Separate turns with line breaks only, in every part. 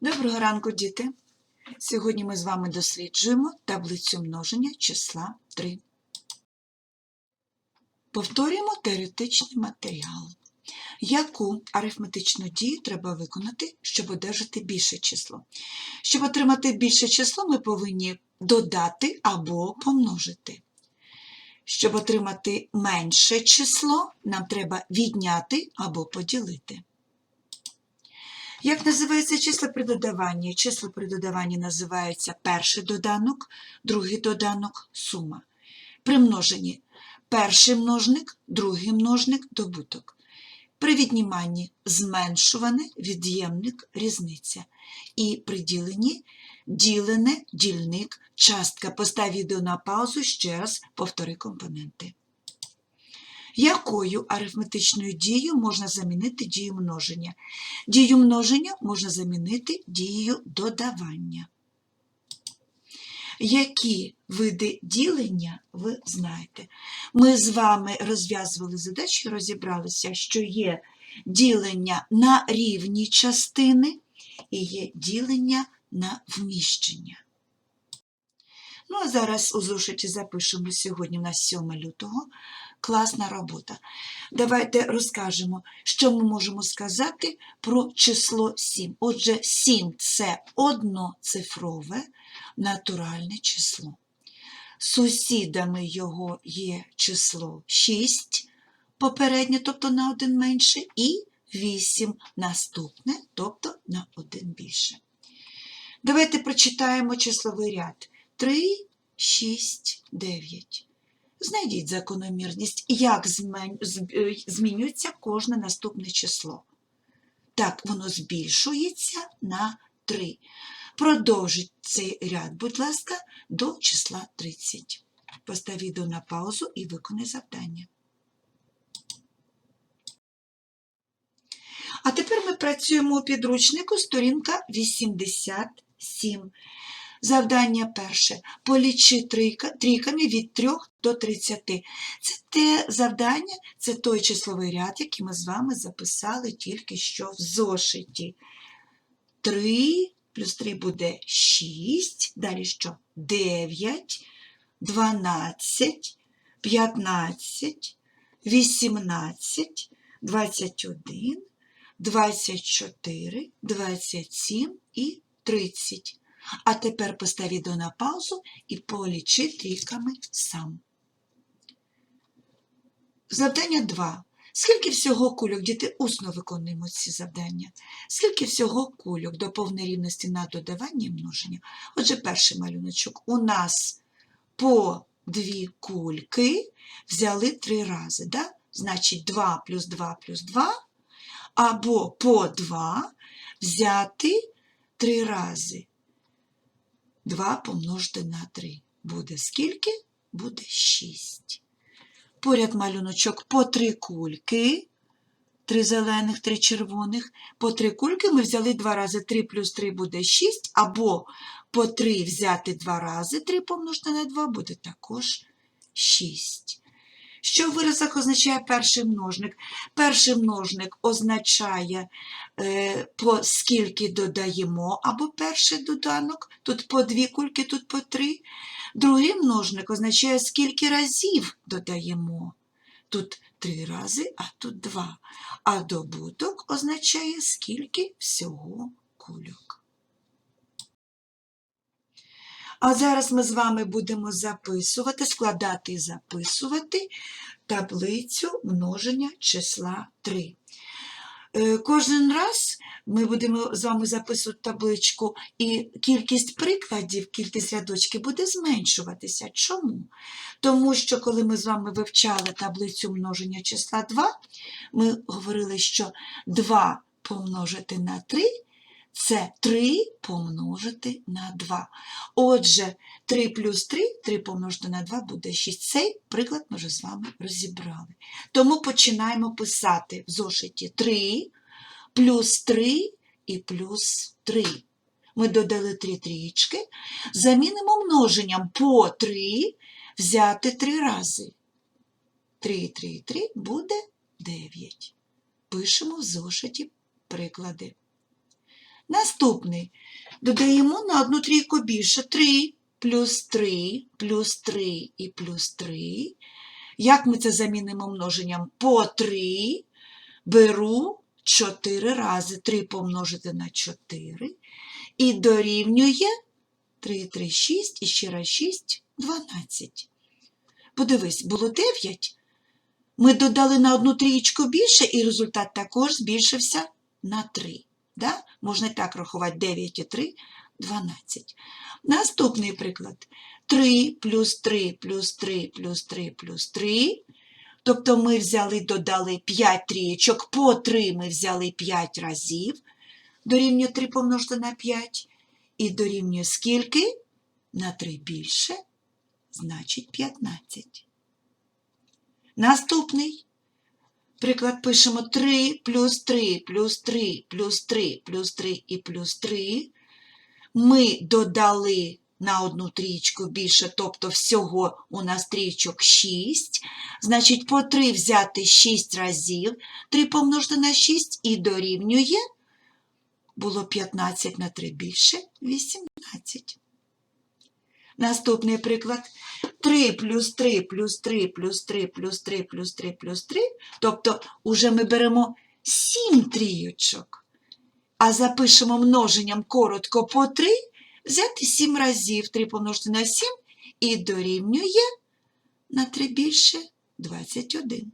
Доброго ранку, діти! Сьогодні ми з вами досліджуємо таблицю множення числа 3. Повторюємо теоретичний матеріал. Яку арифметичну дію треба виконати, щоб одержати більше число? Щоб отримати більше число, ми повинні додати або помножити. Щоб отримати менше число, нам треба відняти або поділити. Як називається число при додаванні? Число при додаванні називається перший доданок, другий доданок сума. При множенні перший множник, другий множник добуток. При відніманні зменшуване, від'ємник, різниця. І при діленні ділене, дільник, частка. Постав відео на паузу, ще раз повтори компоненти. Якою арифметичною дією можна замінити дію множення? Дію множення можна замінити дією додавання. Які види ділення ви знаєте? Ми з вами розв'язували задачу і розібралися, що є ділення на рівні частини і є ділення на вміщення. Ну, а зараз у зошиті запишемо сьогодні у нас 7 лютого. Класна робота. Давайте розкажемо, що ми можемо сказати про число 7. Отже, 7 це одноцифрове натуральне число. Сусідами його є число 6 попереднє, тобто на один менше, і 8 наступне, тобто на один більше. Давайте прочитаємо числовий ряд. 3, 6, 9. Знайдіть закономірність, як е, змінюється кожне наступне число. Так, воно збільшується на 3. Продовжіть цей ряд, будь ласка, до числа 30. Постав відео на паузу і виконай завдання. А тепер ми працюємо у підручнику сторінка 87. Завдання перше. Полічи трійка, трійками від 3 до 30. Це те завдання, це той числовий ряд, який ми з вами записали тільки що в зошиті. 3 плюс 3 буде 6, далі що? 9, 12, 15, 18, 21, 24, 27 і 30. А тепер постав відео на паузу і полічи трійками сам. Завдання 2. Скільки всього кульок, діти усно виконуємо ці завдання? Скільки всього кульок до повної рівності на додавання і множення? Отже, перший малюночок. У нас по дві кульки взяли три рази. Да? Значить, 2 плюс 2 плюс 2, або по 2 взяти три рази. 2 помножити на 3. Буде скільки? Буде 6. Поряд малюночок по три кульки, три зелених, три червоних. По три кульки ми взяли два рази 3 плюс 3 буде 6, або по 3 взяти два рази 3 помножити на 2 буде також 6. Що в виразах означає перший множник? Перший множник означає, е, по скільки додаємо, або перший доданок, тут по дві кульки, тут по три. Другий множник означає, скільки разів додаємо. Тут три рази, а тут два. А добуток означає, скільки всього кульок. А зараз ми з вами будемо записувати, складати і записувати таблицю множення числа 3. Е, Кожен раз ми будемо з вами записувати табличку, і кількість прикладів, кількість рядочків буде зменшуватися. Чому? Тому що, коли ми з вами вивчали таблицю множення числа 2, ми говорили, що 2 помножити на 3 це 3 помножити на 2. Отже, 3 плюс 3, 3 помножити на 2 буде 6. Цей приклад ми вже з вами розібрали. Тому починаємо писати в зошиті 3 плюс 3 і плюс 3. Ми додали 3 трієчки. Замінимо множенням по 3 взяти 3 рази. 3, 3, 3 буде 9. Пишемо в зошиті приклади. Наступний. Додаємо на одну трійку більше 3 плюс 3 плюс 3 і плюс 3. Як ми це замінимо множенням? По 3 беру 4 рази. 3 помножити на 4 і дорівнює 3, 3, 6 і ще раз 6, 12. Подивись, було 9. Ми додали на одну трієчку більше, і результат також збільшився на 3. Да? Можна так рахувати 9 і 3 – 12. Наступний приклад. 3 плюс 3 плюс 3 плюс 3 плюс 3. Тобто ми взяли, додали 5 трієчок, по 3 ми взяли 5 разів. Дорівнює 3 помножити на 5. І дорівнює скільки? На 3 більше, значить 15. Наступний. Приклад пишемо 3 плюс 3 плюс 3 плюс 3 плюс 3 і плюс 3. Ми додали на одну трічку більше, тобто всього у нас трічок 6. Значить, по 3 взяти 6 разів. 3 помножити на 6 і дорівнює. Було 15 на 3 більше 18. Наступний приклад. 3 плюс 3 плюс 3 плюс 3 плюс 3 плюс 3 плюс 3. Тобто уже ми беремо 7 трійочок, а запишемо множенням коротко по 3, взяти 7 разів, 3 помножити на 7 і дорівнює на 3 більше 21.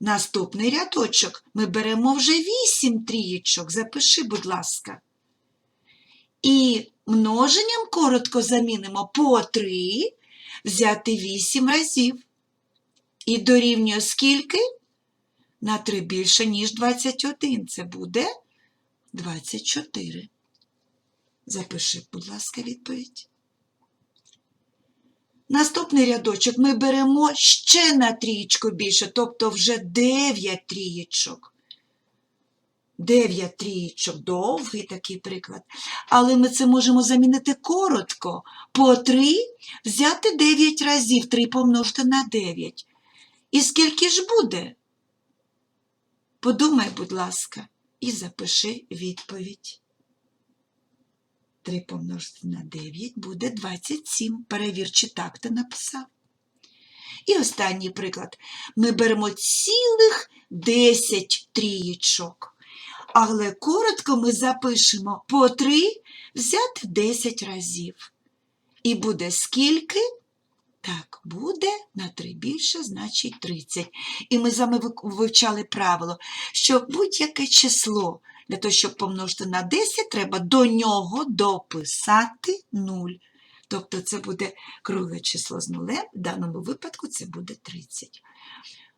Наступний рядочок ми беремо вже 8 трієчок, запиши, будь ласка. І множенням коротко замінимо по 3, взяти 8 разів. І дорівнює скільки? На 3 більше, ніж 21. Це буде 24. Запиши, будь ласка, відповідь. Наступний рядочок ми беремо ще на трієчку більше, тобто вже 9 трієчок. 9 трієчок, довгий такий приклад. Але ми це можемо замінити коротко. По 3 взяти 9 разів, 3 помножити на 9. І скільки ж буде? Подумай, будь ласка, і запиши відповідь. 3 помножити на 9 буде 27. Перевір, чи так ти написав. І останній приклад. Ми беремо цілих 10 трієчок. Але коротко ми запишемо по 3 взяти 10 разів. І буде скільки? Так, буде на 3 більше, значить 30. І ми з вами вивчали правило, що будь-яке число для того, щоб помножити на 10, треба до нього дописати 0. Тобто це буде кругле число з нулем, в даному випадку це буде 30.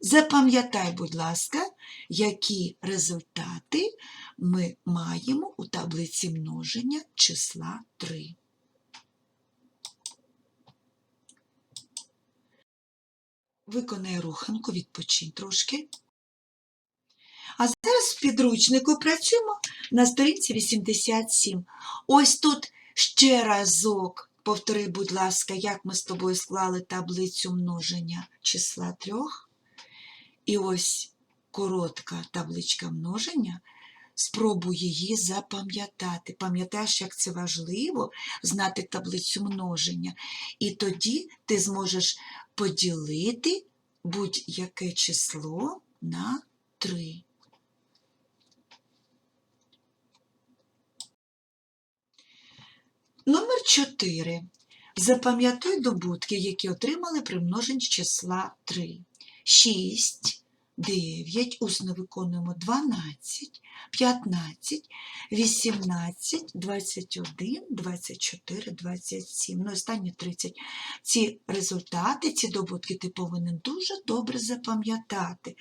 Запам'ятай, будь ласка, які результати ми маємо у таблиці множення числа 3. Виконай руханку, відпочинь трошки. А зараз в підручнику працюємо на сторінці 87. Ось тут ще разок повтори, будь ласка, як ми з тобою склали таблицю множення числа трьох. І ось коротка табличка множення. Спробуй її запам'ятати. Пам'ятаєш, як це важливо знати таблицю множення. І тоді ти зможеш поділити будь-яке число на 3. Номер 4. Запам'ятай добутки, які отримали при множенні числа 3. 6, 9, усно виконуємо 12, 15, 18, 21, 24, 27. Ну, останні 30. Ці результати, ці добутки ти повинен дуже добре запам'ятати.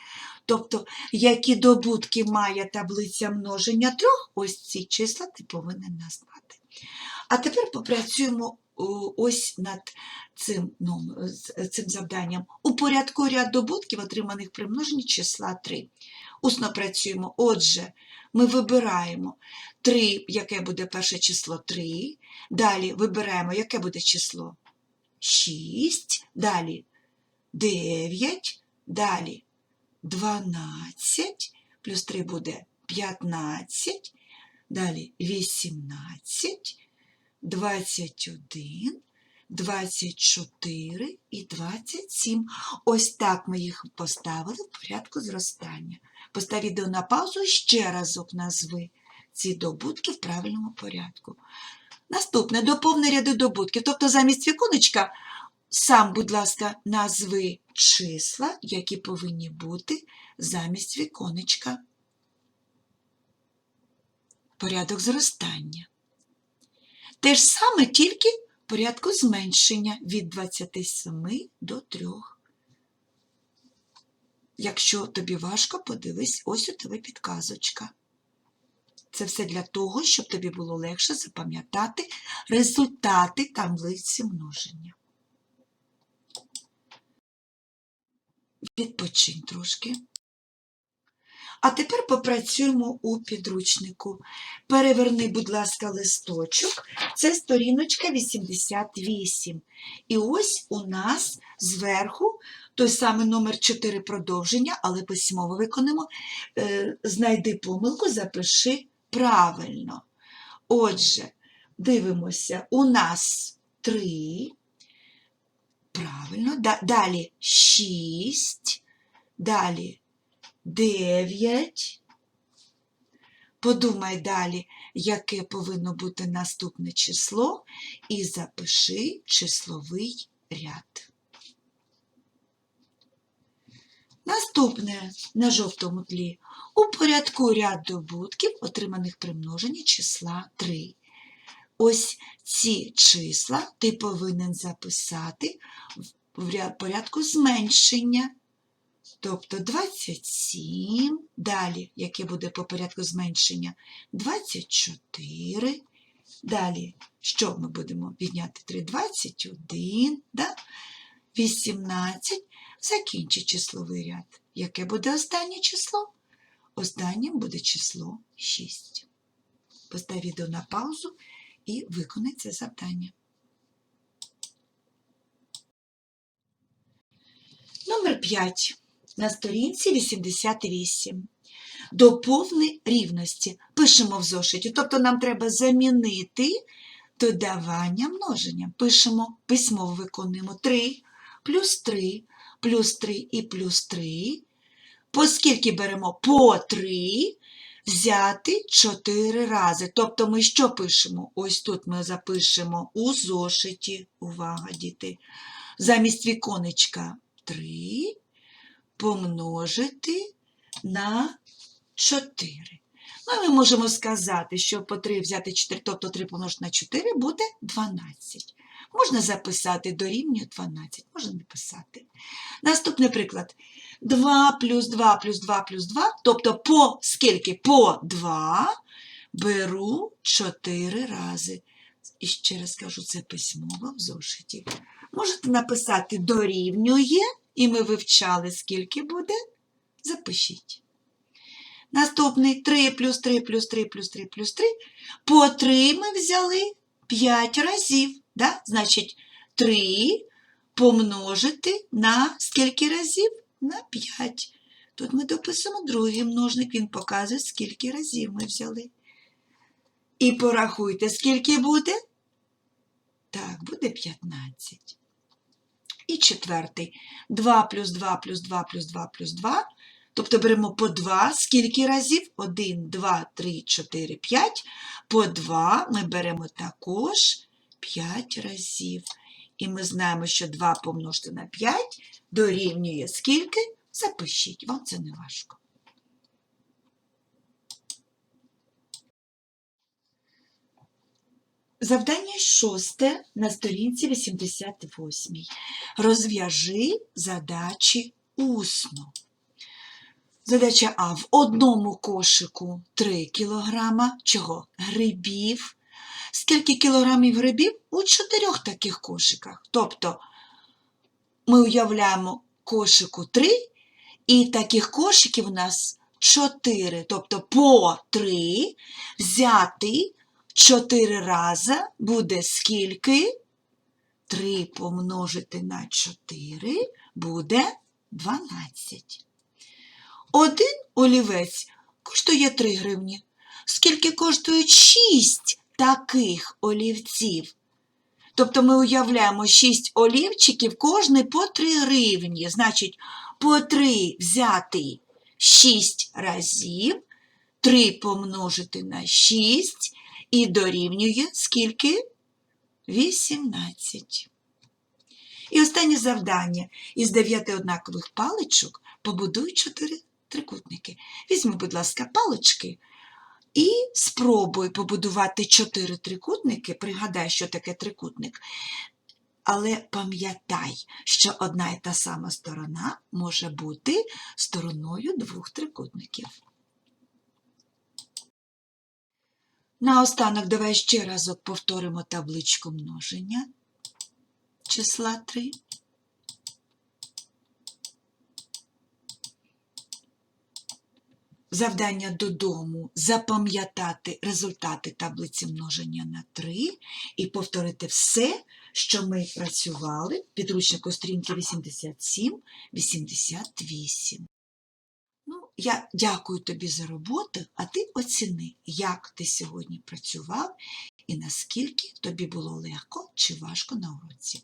Тобто, які добутки має таблиця множення трьох, ось ці числа ти повинен назвати. А тепер попрацюємо ось над цим, з- цим завданням. Упорядкуй ряд добутків, отриманих при множенні числа 3. Усно працюємо. Отже, ми вибираємо 3, яке буде перше число 3. Далі вибираємо, яке буде число 6. Далі 9. Далі 12. Плюс 3 буде 15. Далі 18, 21, 24 і 27. Ось так ми їх поставили в порядку зростання. Постав відео на паузу і ще разок назви ці добутки в правильному порядку. Наступне доповни ряди добутків. Тобто замість віконечка сам, будь ласка, назви числа, які повинні бути замість віконечка. Порядок зростання. Те ж саме, тільки в порядку зменшення від 27 до 3. Якщо тобі важко, подивись, ось у тебе підказочка. Це все для того, щоб тобі було легше запам'ятати результати таблиці множення. Відпочинь трошки. А тепер попрацюємо у підручнику. Переверни, будь ласка, листочок. Це сторіночка 88. І ось у нас зверху той самий номер 4 продовження, але письмово виконуємо. Е, Знайди помилку, запиши правильно. Отже, дивимося, у нас 3. Правильно. Да- Далі 6. Далі 9. Подумай далі, яке повинно бути наступне число, і запиши числовий ряд. Наступне на жовтому тлі. У порядку ряд добутків, отриманих при множенні числа 3. Ось ці числа ти повинен записати в порядку зменшення. Тобто 27, далі, яке буде по порядку зменшення, 24, далі, що ми будемо відняти 3, 21, да? 18, закінчи числовий ряд. Яке буде останнє число? Останнім буде число 6. Постав відео на паузу і виконай це завдання. Номер 5 на сторінці 88. Доповни рівності. Пишемо в зошиті. Тобто нам треба замінити додавання множення. Пишемо, письмово виконуємо 3 плюс 3 плюс 3 і плюс 3. Поскільки беремо по 3, взяти 4 рази. Тобто ми що пишемо? Ось тут ми запишемо у зошиті. Увага, діти. Замість віконечка 3 помножити на 4. Ну, ми можемо сказати, що по 3 взяти 4, тобто 3 помножити на 4 буде 12. Можна записати дорівнює 12, можна не писати. Наступний приклад. 2 плюс 2 плюс 2 плюс 2, тобто по скільки? По 2 беру 4 рази. І ще раз кажу, це письмово в зошиті. Можете написати дорівнює, і ми вивчали, скільки буде. Запишіть. Наступний 3 плюс 3 плюс 3 плюс 3 плюс 3. По 3 ми взяли 5 разів. Да? Значить, 3 помножити на скільки разів? На 5. Тут ми дописуємо другий множник, він показує, скільки разів ми взяли. І порахуйте, скільки буде? Так, буде 15. І четвертий. 2 плюс 2 плюс 2 плюс 2 плюс 2. Тобто беремо по 2. Скільки разів? 1, 2, 3, 4, 5. По 2 ми беремо також 5 разів. І ми знаємо, що 2 помножити на 5 дорівнює скільки? Запишіть, вам це не важко. Завдання шосте на сторінці 88. Розв'яжи задачі усно. Задача А. В одному кошику 3 кілограма чого? Грибів. Скільки кілограмів грибів? У чотирьох таких кошиках. Тобто ми уявляємо кошику 3, і таких кошиків у нас 4. Тобто по 3 взяти 4 рази буде скільки? 3 помножити на 4 буде 12. Один олівець коштує 3 гривні. скільки коштують 6 таких олівців. Тобто ми уявляємо 6 олівчиків, кожний по 3 гривні. Значить, по 3 взяти 6 разів, 3 помножити на 6 і дорівнює скільки? 18. І останнє завдання. Із 9 однакових паличок побудуй 4 трикутники. Візьми, будь ласка, палички і спробуй побудувати 4 трикутники. Пригадай, що таке трикутник. Але пам'ятай, що одна і та сама сторона може бути стороною двох трикутників. Наостанок давай ще разок повторимо табличку множення числа 3. Завдання додому запам'ятати результати таблиці множення на 3 і повторити все, що ми працювали в підручнику сторінки 87-88. Ну, я дякую тобі за роботу, а ти оціни, як ти сьогодні працював і наскільки тобі було легко чи важко на уроці.